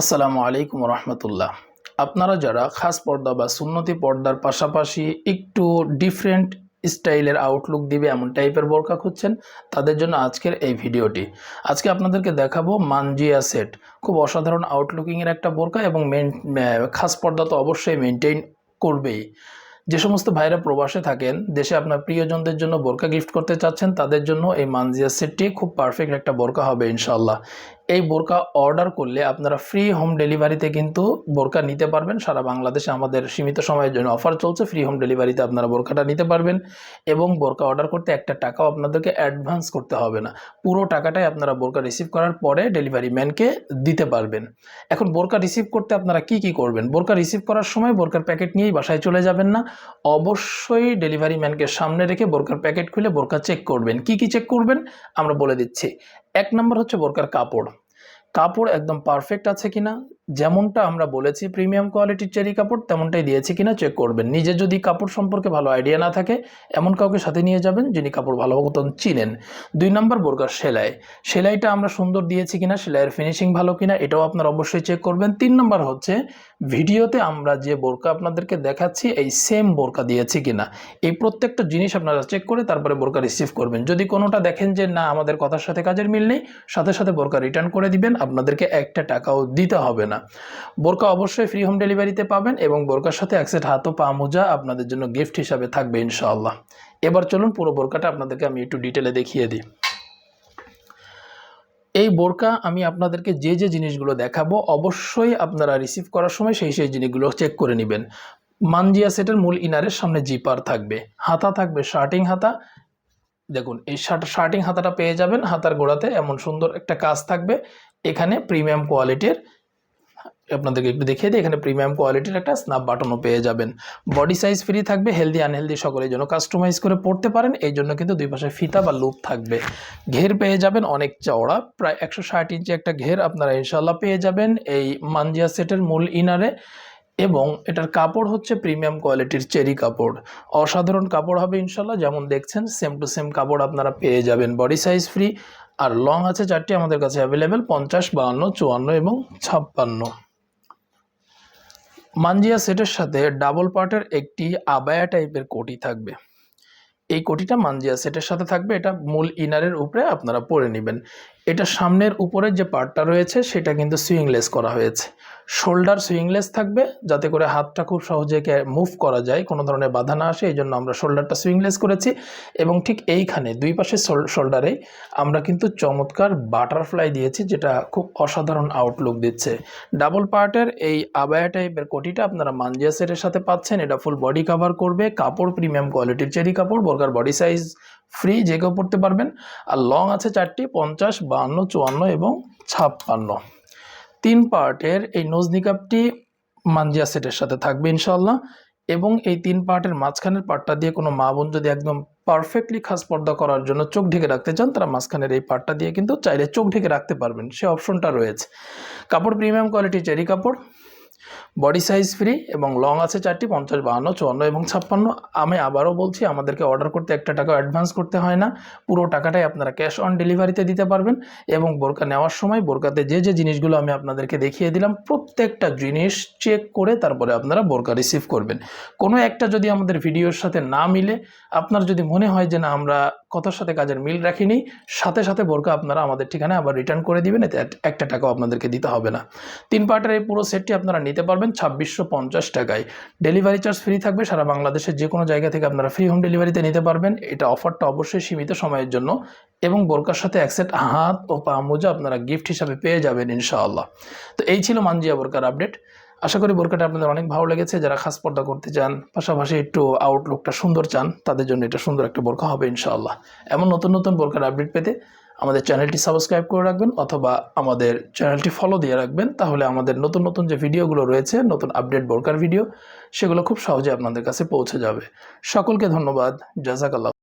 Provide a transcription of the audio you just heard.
আসসালামু আলাইকুম রহমতুল্লাহ। আপনারা যারা খাস পর্দা বা সুন্নতি পর্দার পাশাপাশি একটু ডিফারেন্ট স্টাইলের আউটলুক দিবে এমন টাইপের বোরকা খুঁজছেন, তাদের জন্য আজকের এই ভিডিওটি। আজকে আপনাদেরকে দেখাবো মানজিয়া সেট খুব অসাধারণ আউটলুকিংয়ের একটা বোরকা এবং মেন খাস পর্দা তো অবশ্যই মেনটেন করবেই। যে সমস্ত ভাইরা প্রবাসে থাকেন, দেশে আপনার প্রিয়জনদের জন্য বোরকা গিফট করতে চাচ্ছেন, তাদের জন্য এই মানজিয়া সেটটি খুব পারফেক্ট একটা বোরকা হবে ইনশাল্লাহ এই বোরকা অর্ডার করলে আপনারা ফ্রি হোম ডেলিভারিতে কিন্তু বোরকা নিতে পারবেন। সারা বাংলাদেশে আমাদের সীমিত সময়ের জন্য অফার চলছে। ফ্রি হোম ডেলিভারিতে আপনারা বোরকাটা নিতে পারবেন এবং বোরকা অর্ডার করতে একটা টাকাও আপনাদেরকে অ্যাডভান্স করতে হবে না। পুরো টাকাটাই আপনারা বোরকা রিসিভ করার পরে ডেলিভারি ম্যানকে দিতে পারবেন। এখন বোরকা রিসিভ করতে আপনারা কি কি করবেন? বোরকা রিসিভ করার সময় বোরকার প্যাকেট নিয়েই বাসায় চলে যাবেন না। অবশ্যই ডেলিভারি ম্যানকে সামনে রেখে বোরকার প্যাকেট খুলে বোরকা চেক করবেন। কি কি চেক করবেন? আমরা বলে দিচ্ছি। এক নম্বর হচ্ছে বোরকার কাপড়। কাপড় একদম পারফেক্ট আছে কিনা? যেমনটা আমরা বলেছি প্রিমিয়াম কোয়ালিটির চেরি কাপড়, তেমনটাই দিয়েছি কিনা চেক করবেন। নিজে যদি কাপড় সম্পর্কে ভালো আইডিয়া না থাকে, এমন কাউকে সাথে নিয়ে যাবেন যিনি কাপড় ভালো মতন চিনেন। দুই নম্বর বোরকার সেলাই। সেলাইটা আমরা সুন্দর দিয়েছি কিনা, সেলাইয়ের ফিনিশিং ভালো কিনা, এটাও আপনারা অবশ্যই চেক করবেন। তিন নম্বর হচ্ছে, ভিডিওতে আমরা যে বোরকা আপনাদেরকে দেখাচ্ছি, এই সেম বোরকা দিয়েছি কিনা। এই প্রত্যেকটা জিনিস আপনারা চেক করে তারপরে বোরকা রিসিভ করবেন। যদি কোনোটা দেখেন যে না, আমাদের কথার সাথে কাজের মিল নেই, সাথে সাথে বোরকা রিটার্ন করে দিবেন, আপনাদেরকে একটা টাকাও দিতে হবে না। বোরকা অবশ্যই ফ্রি হোম ডেলিভারিতে পাবেন এবং বোরকার সাথে এক সেট হাত ও পা মোজা আপনাদের জন্য গিফট হিসাবে থাকবে ইনশাআল্লাহ। এবার চলুন পুরো বোরকাটা আপনাদেরকে আমি একটু ডিটেলে দেখিয়ে দিই। এই বোরকা আমি আপনাদেরকে যে যে জিনিসগুলো দেখাবো অবশ্যই আপনারা রিসিভ করার সময় সেই সেই জিনিসগুলো চেক করে নেবেন। মানজিয়া সেটের মূল ইনারের সামনে জিপার থাকবে। হাতা থাকবে শার্টিং হাতা। দেখুন, এই শার্ট শার্টিং হাতাটা পেয়ে যাবেন। হাতার গোড়াতে এমন সুন্দর একটা কাজ থাকবে। এখানে প্রিমিয়াম কোয়ালিটির আপনাদেরকে একটু দেখিয়ে দিই, এখানে প্রিমিয়াম কোয়ালিটির একটা স্ন্যাপ বাটনও পেয়ে যাবেন। বডি সাইজ ফ্রি থাকবে হেলদি আনহেলদি সকলের জন্য কাস্টমাইজ করে পড়তে পারেন, এই জন্য কিন্তু দুই পাশে ফিতা বা লুপ থাকবে। ঘের পেয়ে যাবেন অনেক চওড়া, প্রায় একশো ষাট ইঞ্চি একটা ঘের আপনারা ইনশাল্লাহ পেয়ে যাবেন এই মানজিয়া সেটের মূল ইনারে এবং এটার কাপড় হচ্ছে প্রিমিয়াম কোয়ালিটির চেরি কাপড়। অসাধারণ কাপড় হবে ইনশাল্লাহ যেমন দেখছেন সেম টু সেম কাপড় আপনারা পেয়ে যাবেন। বডি সাইজ ফ্রি আর লং আছে চারটি আমাদের কাছে অ্যাভেলেবেল পঞ্চাশ, বাহান্ন, চুয়ান্ন এবং ছাপ্পান্ন। মানজিয়া সেটের সাথে ডাবল পার্টের একটি আবায়া টাইপের কোটি থাকবে। এই কোটিটা মানজিয়া সেটের সাথে থাকবে, এটা মূল ইনারের উপরে আপনারা পরে নেবেন। এটা সামনের উপরের যে পার্টটা রয়েছে, সেটা কিন্তু সুইংলেস করা হয়েছে। শোল্ডার সুইংলেস থাকবে, যাতে করে হাতটা খুব সহজে মুভ করা যায়, কোনো ধরনের বাধা না আসে এই জন্য আমরা শোল্ডারটা সুইংলেস করেছি। এবং ঠিক এইখানে, দুই পাশে শোল্ডারে আমরা কিন্তু চমৎকার বাটারফ্লাই দিয়েছি, যেটা খুব অসাধারণ আউটলুক দিচ্ছে। ডাবল পার্টের এই আবায়া টাইপের কোটিটা আপনারা মানজিয়া সাথে পাচ্ছেন, এটা ফুল বডি কাভার করবে, কাপড় প্রিমিয়াম কোয়ালিটির চেরি কাপড়, বোরকার বডি সাইজ ফ্রি, যে কেউ পড়তে পারবেন। আর লং আছে চারটি, পঞ্চাশ, বাহান্ন, চুয়ান্ন এবং ছাপ্পান্ন। তিন পার্টের এই নোজ নিকাপটি মানজিয়া সেটের সাথে থাকবে ইনশাল্লাহ এবং এই তিন পার্টের মাঝখানের পার্টটা দিয়ে কোনো মা বোন যদি একদম পারফেক্টলি খাস পর্দা করার জন্য চোখ ঢেকে রাখতে চান, তারা মাঝখানের এই পার্টটা দিয়ে কিন্তু চাইলে চোখ ঢেকে রাখতে পারবেন। সে অপশনটা রয়েছে। কাপড় প্রিমিয়াম কোয়ালিটি চেরি কাপড়। বডি সাইজ ফ্রি এবং লং আছে চারটি, পঞ্চাশ, বাহান্ন, চুয়ান্ন এবং ছাপ্পান্ন। আমি আবারও বলছি, আমাদেরকে অর্ডার করতে একটা টাকা অ্যাডভান্স করতে হয় না। পুরো টাকাটাই আপনারা ক্যাশ অন ডেলিভারিতে দিতে পারবেন এবং বোরকা নেওয়ার সময় বোরকাতে যে যে জিনিসগুলো আমি আপনাদেরকে দেখিয়ে দিলাম, প্রত্যেকটা জিনিস চেক করে তারপরে আপনারা বোরকা রিসিভ করবেন। কোনো একটা যদি আমাদের ভিডিওর সাথে না মিলে, আপনার যদি মনে হয় যে না, আমরা কথার সাথে কাজের মিল রাখিনি, সাথে সাথে বোরকা আপনারা আমাদের ঠিকানায় আবার রিটার্ন করে দিবেন, এতে একটা টাকাও আপনাদেরকে দিতে হবে না। তিন পার্টের এই পুরো সেটটি আপনারা নিতে পারবেন ছাব্বিশশো পঞ্চাশ টাকায়। ডেলিভারি চার্জ ফ্রি থাকবে, সারা বাংলাদেশের যে কোনো জায়গা থেকে আপনারা ফ্রি হোম ডেলিভারিতে নিতে পারবেন। এটা অফারটা অবশ্যই সীমিত সময়ের জন্য এবং বোরকার সাথে এক সেট হাত ও পা মোজা আপনারা গিফট হিসাবে পেয়ে যাবেন ইনশাআল্লাহ। তো এই ছিল মানজিয়া বোরকার আপডেট আশা করি বোরকাটা আপনাদের অনেক ভালো লেগেছে। যারা খাস পর্দা করতে চান, পাশাপাশি একটু আউটলুকটা সুন্দর চান, তাদের জন্য এটা সুন্দর একটা বোরকা হবে ইনশাআল্লাহ। এমন নতুন নতুন বোরকার আপডেট পেতে আমাদের চ্যানেলটি সাবস্ক্রাইব করে রাখবেন অথবা আমাদের চ্যানেলটি ফলো দিয়ে রাখবেন, তাহলে আমাদের নতুন নতুন যে ভিডিওগুলো রয়েছে, নতুন আপডেট বোরকার ভিডিও, সেগুলো খুব সহজে আপনাদের কাছে পৌঁছে যাবে। সকলকে ধন্যবাদ। জাজাকাল্লাহ।